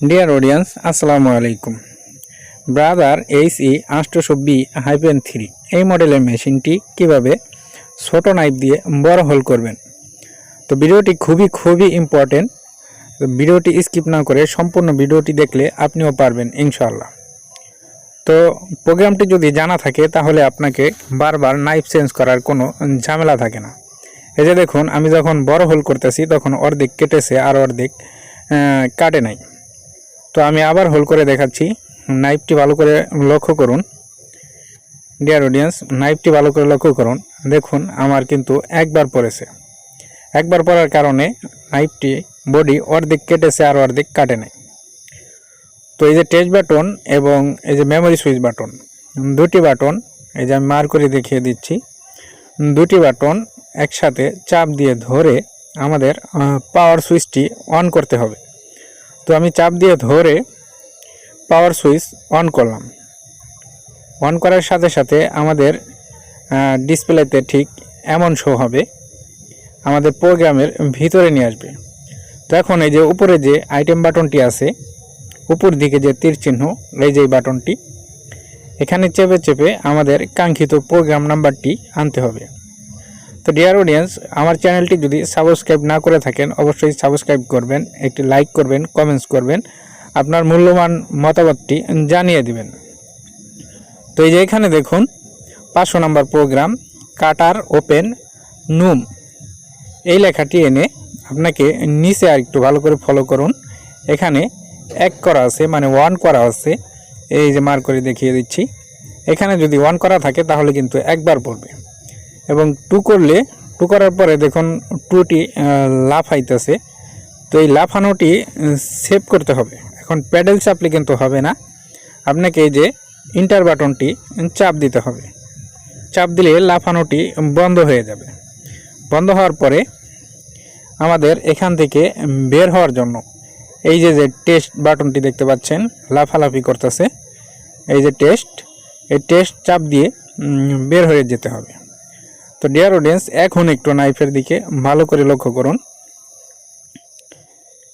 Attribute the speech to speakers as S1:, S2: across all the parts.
S1: Dear audience আসসালামু আলাইকুম। Brother H E আটশোশো বি হাইপেন থ্রি এই মডেলের মেশিনটি কীভাবে ছোট নাইফ দিয়ে বড় হোল করবেন? তো ভিডিওটি খুবই খুবই ইম্পর্টেন্ট ভিডিওটি স্কিপ না করে সম্পূর্ণ ভিডিওটি দেখলে আপনিও পারবেন ইনশাল্লাহ তো প্রোগ্রামটি যদি জানা থাকে, তাহলে আপনাকে বারবার নাইফ চেঞ্জ করার কোনো ঝামেলা থাকে না। এই যে দেখুন, আমি যখন বড় হোল করতেছি, তখন অর্ধেক কেটেছে আর অর্ধেক কাটে নাই। তো আমি আবার হোল করে দেখাচ্ছি। নাইফটি ভালো করে লক্ষ্য করুন। ডিয়ার অডিয়েন্স নাইফটি ভালো করে লক্ষ্য করুন। দেখুন, আমার কিন্তু একবার পড়েছে। একবার পড়ার কারণে নাইফটি বডি অর্ধেক কেটেছে আর অর্ধেক কাটে নাই। তো এই যে টেস্ট বাটন এবং এই যে মেমোরি সুইচ বাটন দুটি বাটন এই যে আমি মার করে দেখিয়ে দিচ্ছি, দুটি বাটন একসাথে চাপ দিয়ে ধরে আমাদের পাওয়ার সুইচটি অন করতে হবে। তো আমি চাপ দিয়ে ধরে পাওয়ার সুইচ অন করলাম। অন করার সাথে সাথে আমাদের ডিসপ্লেতে ঠিক এমন শো হবে। আমাদের প্রোগ্রামের ভিতরে নিয়ে আসবে। তো এখন এই যে উপরে যে আইটেম বাটনটি আছে, উপর দিকে যে তীর চিহ্ন, এই যে বাটনটি এখানে চেপে চেপে আমাদের কাঙ্ক্ষিত প্রোগ্রাম নাম্বারটি আনতে হবে। তো ডিয়ার অডিয়েন্স আমার চ্যানেলটি যদি সাবস্ক্রাইব না করে থাকেন, অবশ্যই সাবস্ক্রাইব করবেন, একটি লাইক করবেন কমেন্টস করবেন, আপনার মূল্যবান মতামতটি জানিয়ে দিবেন। তো এই যে এখানে দেখুন, পাঁচশো নম্বর প্রোগ্রাম কাটার ওপেন নুম। এই লেখাটি এনে আপনাকে নিচে আর একটু ভালো করে ফলো করুন। এখানে এক করা আছে মানে ওয়ান করা আছে। এই যে মার করে দেখিয়ে দিচ্ছি। এখানে যদি ওয়ান করা থাকে, তাহলে কিন্তু একবার পড়বে। এবং টু করলে টু করার পরে দেখুন টুটি লাফ লাফাইতেছে তো এই লাফানোটি সেভ করতে হবে। এখন প্যাডেল চাপলে কিন্তু হবে না। আপনাকে এই যে ইন্টার বাটনটি চাপ দিতে হবে। চাপ দিলে লাফানোটি বন্ধ হয়ে যাবে। বন্ধ হওয়ার পরে আমাদের এখান থেকে বের হওয়ার জন্য এই যে যে টেস্ট বাটনটি দেখতে পাচ্ছেন, লাফালাফি করতেছে। এই যে টেস্ট এই টেস্ট চাপ দিয়ে বের হয়ে যেতে হবে। তো ডিয়ার অডিয়েন্স এখন একটু নাইফের দিকে ভালো করে লক্ষ্য করুন।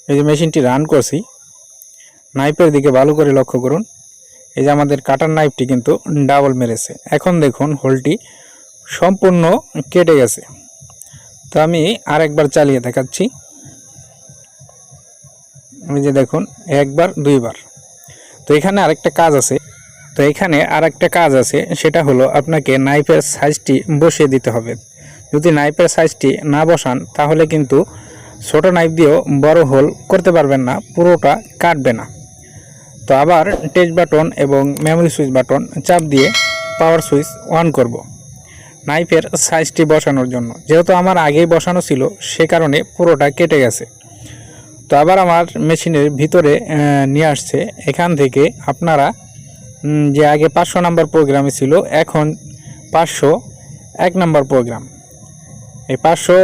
S1: এই যে মেশিনটি রান করছি নাইফের দিকে ভালো করে লক্ষ্য করুন। এই যে আমাদের কাটার নাইফটি কিন্তু ডাবল মেরেছে। এখন দেখুন হোলটি সম্পূর্ণ কেটে গেছে। তো আমি আরেকবার চালিয়ে দেখাচ্ছি। এই যে দেখুন, একবার, দুইবার। তো এখানে আরেকটা কাজ আছে। তো এখানে আরেকটা কাজ আছে, সেটা হলো আপনাকে নাইফের সাইজটি বসিয়ে দিতে হবে। যদি নাইফের সাইজটি না বসান, তাহলে কিন্তু ছোট নাইফ দিয়েও বড় হোল করতে পারবেন না, পুরোটা কাটবে না। তো আবার টেচ বাটন এবং মেমোরি সুইচ বাটন চাপ দিয়ে পাওয়ার সুইচ অন করব। নাইফের সাইজটি বসানোর জন্য। যেহেতু আমার আগেই বসানো ছিল, সে কারণে পুরোটা কেটে গেছে। তো আবার আমার মেশিনের ভিতরে নিয়ে আসছে। এখান থেকে আপনারা যে আগে পাঁচশো নাম্বার প্রোগ্রামে ছিল, এখন পাঁচশো এক নাম্বার প্রোগ্রাম। এই পাঁচশো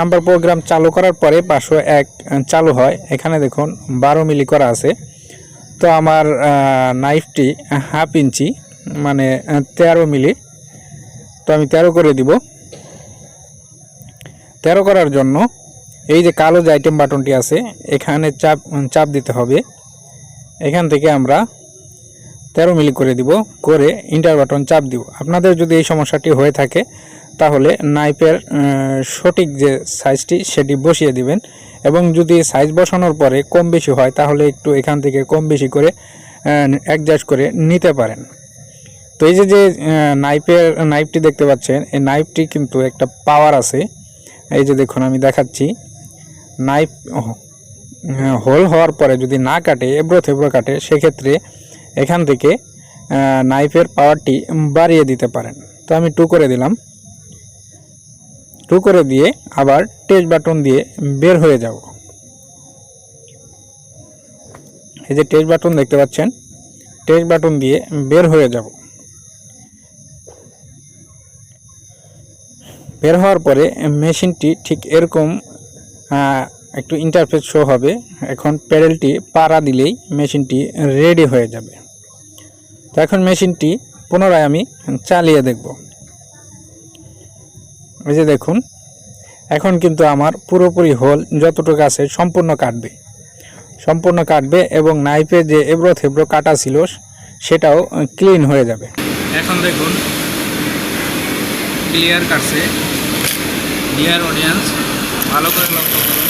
S1: নাম্বার প্রোগ্রাম চালু করার পরে পাঁচশো এক চালু হয়। এখানে দেখুন, বারো মিলি করা আছে। তো আমার নাইফটি হাফ ইঞ্চি মানে তেরো মিলি। তো আমি তেরো করে দিব। তেরো করার জন্য এই যে কালো যে আইটেম বাটনটি আছে, এখানে চাপ চাপ দিতে হবে। এখান থেকে আমরা তেরো মিলি করে দিব, করে ইন্টার বাটন চাপ দিব। আপনাদের যদি এই সমস্যাটি হয়ে থাকে, তাহলে নাইফের সঠিক যে সাইজটি সেটি বসিয়ে দিবেন। এবং যদি সাইজ বসানোর পরে কম বেশি হয়, তাহলে একটু এখান থেকে কম বেশি করে অ্যাডজাস্ট করে নিতে পারেন। তো এই যে যে নাইফের নাইফটি দেখতে পাচ্ছেন, এই নাইফটি কিন্তু একটা পাওয়ার আছে। এই যে দেখুন, আমি দেখাচ্ছি। নাইফ হোল হওয়ার পরে যদি না কাটে এবড়ো থেবড়ো কাটে, সেক্ষেত্রে এখান থেকে নাইফের পাওয়ারটি বাড়িয়ে দিতে পারেন। তো আমি টু করে দিলাম। টু করে দিয়ে আবার টেস্ট বাটন দিয়ে বের হয়ে যাব। এই যে টেস্ট বাটন দেখতে পাচ্ছেন টেস্ট বাটন দিয়ে বের হয়ে যাব। বের হওয়ার পরে মেশিনটি ঠিক এরকম একটু ইন্টারফেস শো হবে। এখন প্যাডেলটি পাড়া দিলেই মেশিনটি রেডি হয়ে যাবে। তো এখন মেশিনটি পুনরায় আমি চালিয়ে দেখব। এই যে দেখুন, এখন কিন্তু আমার পুরোপুরি হোল যতটুকু আছে সম্পূর্ণ কাটবে। সম্পূর্ণ কাটবে এবং নাইফে যে এবড়ো থেবড়ো কাটা ছিল, সেটাও ক্লিন হয়ে যাবে। এখন দেখুন, ক্লিয়ার কাটছে। ডিয়ার অডিয়েন্স, ভালো করে লক্ষ্য করুন।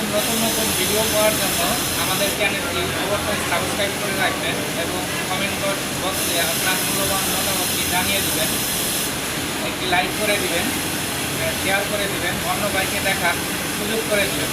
S1: এরকম নতুন নতুন ভিডিও পাওয়ার জন্য আমাদের চ্যানেলটি অবশ্যই সাবস্ক্রাইব করে রাখবেন এবং কমেন্ট বক্সে আপনার মূল্যবান মতামতটি জানিয়ে দেবেন। একটি লাইক করে দিবেন শেয়ার করে দিবেন, অন্য বাইকে দেখার সুযোগ করে দিবেন।